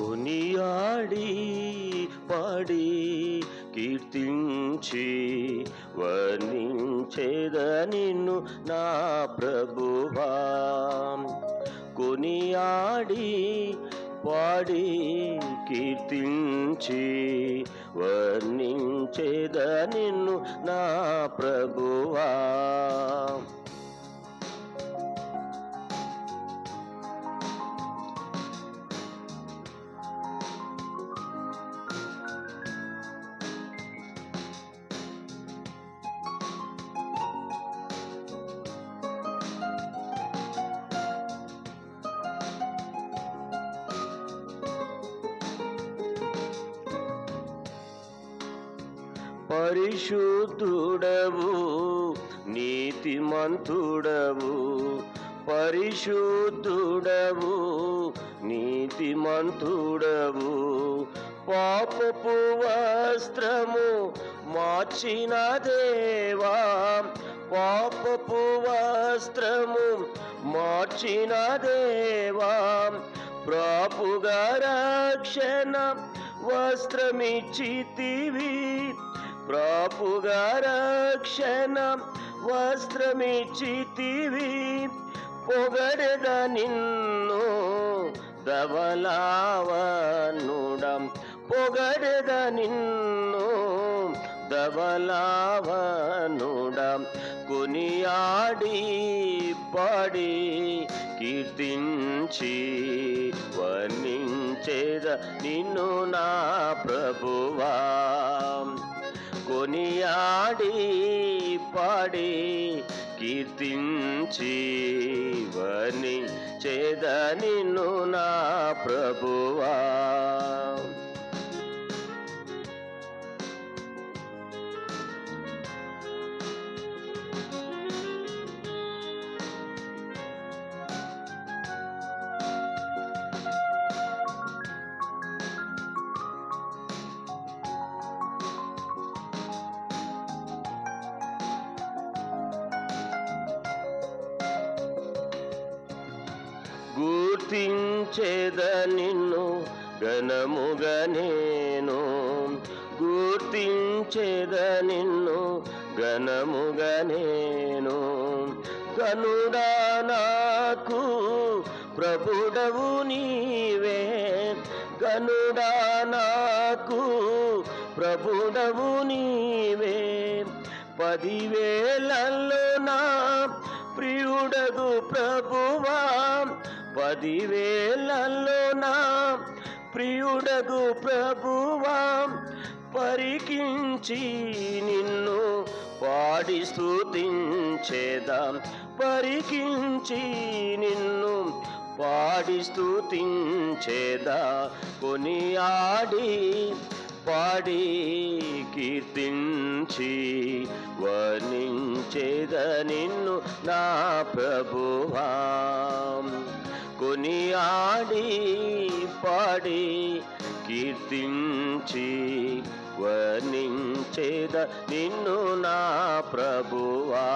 కొనియాడి పాడి కీర్తించి వర్ణించేద నిన్ను నా ప్రభువా. కొనియాడి పాడి కీర్తించి వర్ణించేద నిన్ను నా ప్రభువా. పరిశుద్ధుడవు నీతిమంతుడవు. పరిశుద్ధుడవు నీతిమంతుడవు. పాపపు వస్త్రము మార్చిన దేవా. పాపపు వస్త్రము మార్చిన దేవా. ప్రాపుగా రక్షణ వస్త్రమిచ్చితివి. ప్రాపుగా రక్షణ వస్త్రమిచ్చితివి పొగడద నిన్ను దవలావనుడం పొగడద నిన్ను దవలావనుడం కొనియాడి పాడి కీర్తించి వర్ణించేద నిన్ను నా ఆడి పాడి కీర్తించి వర్ణించేద నిన్ను నా ప్రభువా. గుర్తించేద నిన్ను ఘనముగా నేను. గుర్తించేద నిన్ను ఘనముగా నేను. కనుడా నాకు ప్రభుడవు నీవే. కనుడా నాకు ప్రభుడవు నీవే. పదివేలలో నా ప్రియుడగు ప్రభువా. పదివేలలో నా ప్రియుడగు ప్రభువా పరికించి నిన్ను పాడి స్థుతించేదాం పరికించి నిన్ను పాడి స్తుతించేదా? కొనియాడి పాడి కీర్తించి వర్ణించేద నిన్ను నా ప్రభువా. కొనియాడి పాడి కీర్తించి వర్ణించేద నిన్ను నా ప్రభువా.